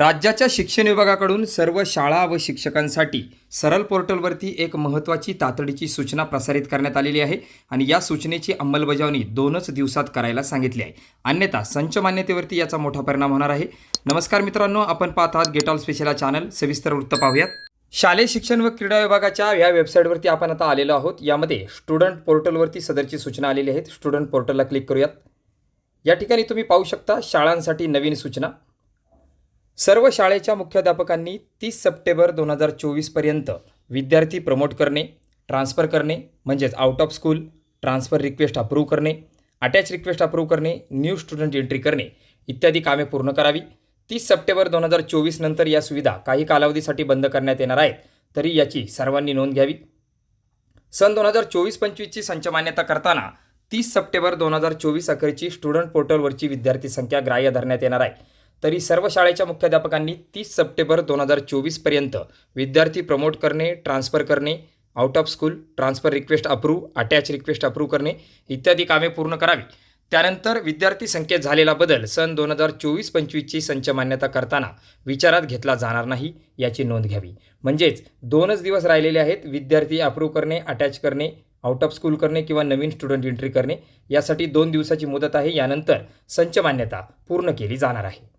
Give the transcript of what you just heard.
राज्याच्या शिक्षण विभागाकडून सर्व शाळा व शिक्षकांसाठी सरळ पोर्टलवरती एक महत्त्वाची तातडीची सूचना प्रसारित करण्यात आलेली आहे आणि या सूचनेची अंमलबजावणी दोनच दिवसात करायला सांगितली आहे. अन्यथा संच मान्यतेवरती याचा मोठा परिणाम होणार आहे. नमस्कार मित्रांनो आपण पाहत आहात गेट ऑल स्पेशल चॅनल सविस्तर वृत्त पाहूयात. शालेय शिक्षण व क्रीडा विभागाच्या या वेबसाईटवरती आपण आता आलेलो आहोत. यामध्ये स्टुडंट पोर्टलवरती सदरची सूचना आलेली आहेत. स्टुडंट पोर्टलला क्लिक करूयात. या ठिकाणी तुम्ही पाहू शकता शाळांसाठी नवीन सूचना. सर्व शाळेच्या मुख्याध्यापकांनी तीस सप्टेंबर दोन हजार चोवीसपर्यंत विद्यार्थी प्रमोट करणे ट्रान्स्फर करणे म्हणजेच out of school transfer request approve करणे अटॅच रिक्वेस्ट अप्रूव्ह करणे न्यू स्टुडंट एंट्री करणे इत्यादी कामे पूर्ण करावी. तीस सप्टेंबर दोन हजार चोवीस नंतर या सुविधा काही कालावधीसाठी बंद करण्यात येणार आहेत तरी याची सर्वांनी नोंद घ्यावी. सन दोन हजार चोवीस पंचवीसची संच मान्यता करताना तीस सप्टेंबर दोन हजार चोवीस अखेरची स्टुडंट पोर्टलवरची विद्यार्थी संख्या ग्राह्य धरण्यात येणार आहे. तरी सर्व शाळेच्या मुख्याध्यापकांनी तीस सप्टेंबर दोन हजार चोवीसपर्यंत विद्यार्थी प्रमोट करणे ट्रान्स्फर करणे out of school transfer request approve attach request approve करणे इत्यादी कामे पूर्ण करावी. त्यानंतर विद्यार्थी संख्येत झालेला बदल सन दोन हजार चोवीस पंचवीसची संच मान्यता करताना विचारात घेतला जाणार नाही याची नोंद घ्यावी. म्हणजेच दोनच दिवस राहिलेले आहेत विद्यार्थी अप्रूव्ह करणे अटॅच करणे आउट ऑफ स्कूल करणे किंवा नवीन स्टुडंट एंट्री करणे यासाठी दोन दिवसाची मुदत आहे. यानंतर संच मान्यता पूर्ण केली जाणार आहे.